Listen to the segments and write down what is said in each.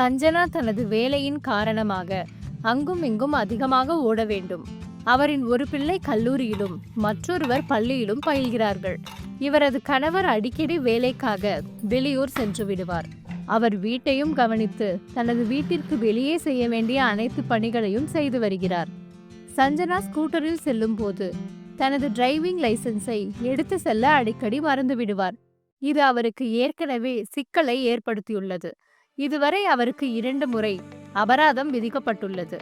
சஞ்சனா தனது வேலையின் காரணமாக அங்கும் இங்கும் அதிகமாக ஓட வேண்டும். அவரின் ஒரு பிள்ளை கல்லூரியிலும் மற்றொருவர் பள்ளியிலும் பயில்கிறார்கள். இவரது கணவர் அடிக்கடி வேலைக்காக வெளியூர் சென்று விடுவார். அவர் வீட்டையும் கவனித்து தனது வீட்டிற்கு வெளியே செய்ய வேண்டிய அனைத்து பணிகளையும் செய்து வருகிறார். சஞ்சனா ஸ்கூட்டரில் செல்லும் போது தனது டிரைவிங் லைசன்ஸை எடுத்து செல்ல அடிக்கடி மறந்து விடுவார். இது அவருக்கு ஏற்கனவே சிக்கலை ஏற்படுத்தியுள்ளது. இதுவரை அவருக்கு இரண்டு முறை அபராதம் விதிக்கப்பட்டுள்ளது.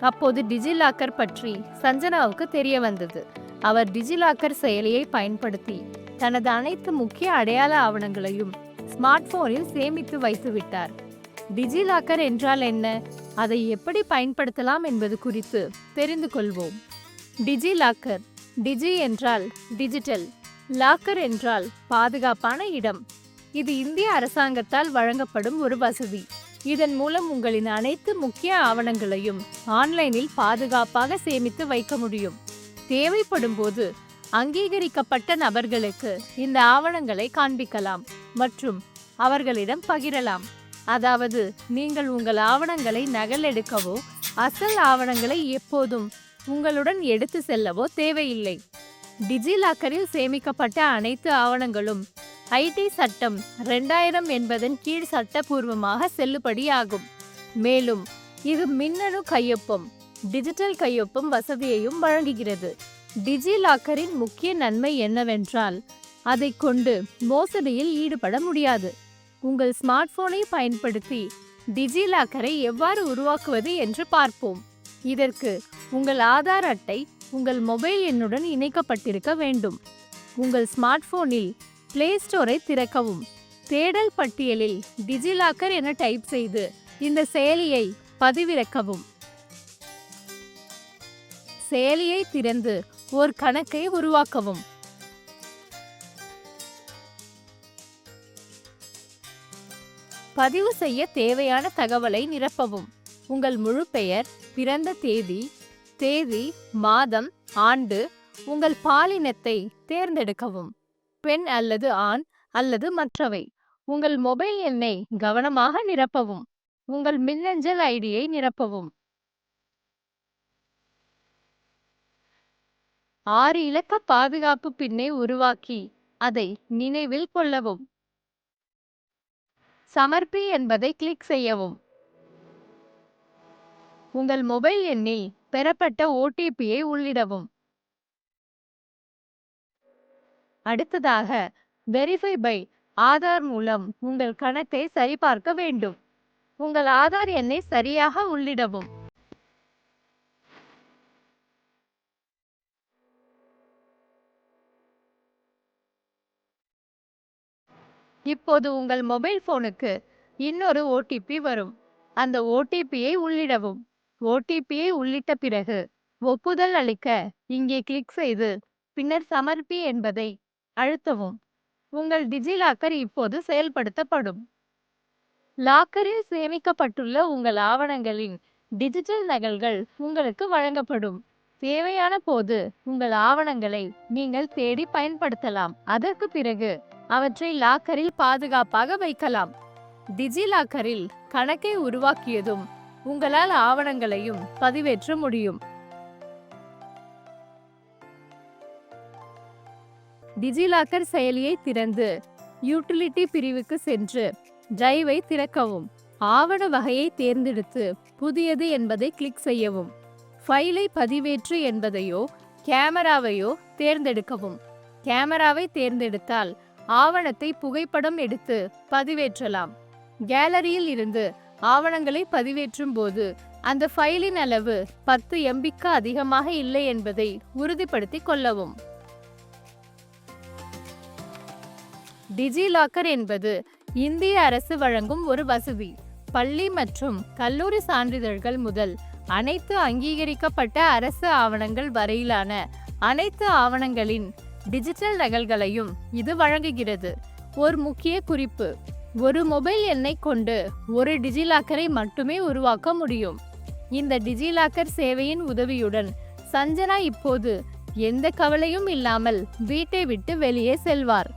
அப்போது டிஜிலாக்கர் பற்றி சஞ்சனாவுக்கு தெரிய வந்தது. அவர் டிஜிலாக்கர் செயலியை பயன்படுத்தி தனது அனைத்து முக்கிய அடையாள ஆவணங்களையும் ஸ்மார்ட் போனில் சேமித்து வைத்து விட்டார். டிஜிலாக்கர் என்றால் என்ன? அதை எப்படி பயன்படுத்தலாம் என்பது குறித்து தெரிந்து கொள்வோம். டிஜிலாக்கர் டிஜி என்றால் டிஜிட்டல் லாக்கர் என்றால் பாதுகாப்பான இடம் இது இந்திய அரசாங்கத்தால் வழங்கப்படும் ஒரு வசதி. இதன் மூலம் உங்களின் அனைத்து முக்கிய ஆவணங்களையும் ஆன்லைனில் பாதுகாப்பாக சேமித்து வைக்க முடியும். தேவைப்படும் போது அங்கீகரிக்கப்பட்ட நபர்களுக்கு இந்த ஆவணங்களை காண்பிக்கலாம் மற்றும் அவர்களிடம் பகிரலாம். அதாவது நீங்கள் உங்கள் ஆவணங்களை நகலெடுக்கவோ அசல் ஆவணங்களை எப்போதும் உங்களுடன் எடுத்து செல்லவோ தேவையில்லை. டிஜிலாக்கரில் சேமிக்கப்பட்ட அனைத்து ஆவணங்களும் ஐடி சட்டம் ரெண்டாயிரம் என்பதன் கீழ் சட்டபூர்வமாக செல்லுபடியாகும். மேலும் இது மின்னணு கையொப்பம் டிஜிட்டல் கையொப்பம் வசதியையும் வழங்குகிறது. டிஜிலாக்கரின் முக்கிய நன்மை என்னவென்றால் அதை கொண்டு மோசடியில் ஈடுபட முடியாது. உங்கள் ஸ்மார்ட் போனை பயன்படுத்தி டிஜிலாக்கரை எவ்வாறு உருவாக்குவது என்று பார்ப்போம். இதற்கு உங்கள் ஆதார் அட்டை உங்கள் மொபைல் எண்ணுடன் இணைக்கப்பட்டிருக்க வேண்டும். உங்கள் ஸ்மார்ட் போனில் பிளே ஸ்டோரை திறக்கவும். தேடல் பட்டியலில் டிஜிலாக்கர் என டைப் செய்து இந்த செயலியை பதிவிறக்கவும். செயலியை திறந்து ஒரு கணக்கை உருவாக்கவும். பதிவு செய்ய தேவையான தகவலை நிரப்பவும். உங்கள் முழு பெயர் பிறந்த தேதி தேதி மாதம் ஆண்டு உங்கள் பாலினத்தை தேர்ந்தெடுக்கவும். பெண் அல்லது ஆண் அல்லது மற்றவை. உங்கள் மொபைல் எண்ணை கவனமாக நிரப்பவும். உங்கள் மின்னஞ்சல் ஐடியை நிரப்பவும். ஆறு இலக்க பாதுகாப்பு பின்னை உருவாக்கி அதை நினைவில் கொள்ளவும். சமர்ப்பி என்பதை கிளிக் செய்யவும். உங்கள் மொபைல் எண்ணில் பெறப்பட்ட ஓடிபியை உள்ளிடவும். அடுத்ததாக வெரிஃபை பை ஆதார் மூலம் உங்கள் கணக்கை சரிபார்க்க வேண்டும். உங்கள் ஆதார் எண்ணை சரியாக உள்ளிடவும். இப்போது உங்கள் மொபைல் போனுக்கு இன்னொரு ஓடிபி வரும். அந்த ஓடிபியை உள்ளிடவும். ஓடிபியை உள்ளிட்ட பிறகு ஒப்புதல் அளிக்க இங்கே கிளிக் செய்து பின்னர் சமர்ப்பி என்பதை அழுத்தவும். உங்கள் டிஜிலாக்கர் இப்போது செயல்படுத்தப்படும். லாக்கரில் சேமிக்கப்பட்டுள்ள உங்கள் ஆவணங்களின் டிஜிட்டல் நகல்கள் உங்களுக்கு வழங்கப்படும். தேவையான போது உங்கள் ஆவணங்களை நீங்கள் தேடி பயன்படுத்தலாம். அதற்கு பிறகு அவற்றை லாக்கரில் பாதுகாப்பாக வைக்கலாம். டிஜிலாக்கரில் கணக்கை உருவாக்கியதும் உங்களால் ஆவணங்களையும் பதிவேற்ற முடியும். டிஜிலாக்கர் செயலியை திறந்து யூட்டிலிட்டி பிரிவுக்கு சென்று டிரைவை திறக்கவும். ஆவண வகையை தேர்ந்தெடுத்து புதியது என்பதை கிளிக் செய்யவும். ஃபைலை பதிவேற்று என்பதையோ கேமராவையோ தேர்ந்தெடுக்கவும். கேமராவை தேர்ந்தெடுத்தால் ஆவணத்தை புகைப்படம் எடுத்து பதிவேற்றலாம். கேலரியில் இருந்து ஆவணங்களை பதிவேற்றும் போது அந்த ஃபைலின் அளவு பத்து எம்பிக்கு அதிகமாக இல்லை என்பதை உறுதிப்படுத்திக் கொள்ளவும். டிஜிலாக்கர் என்பது இந்திய அரசு வழங்கும் ஒரு வசதி. பள்ளி மற்றும் கல்லூரி சான்றிதழ்கள் முதல் அனைத்து அங்கீகரிக்கப்பட்ட அரசு ஆவணங்கள் வரையிலான அனைத்து ஆவணங்களின் டிஜிட்டல் நகல்களையும் இது வழங்குகிறது. ஒரு முக்கிய குறிப்பு ஒரு மொபைல் எண்ணை கொண்டு ஒரு டிஜிலாக்கரை மட்டுமே உருவாக்க முடியும். இந்த டிஜிலாக்கர் சேவையின் உதவியுடன் சஞ்சனா இப்போது எந்த கவலையும் இல்லாமல் வீட்டை விட்டு வெளியே செல்வார்.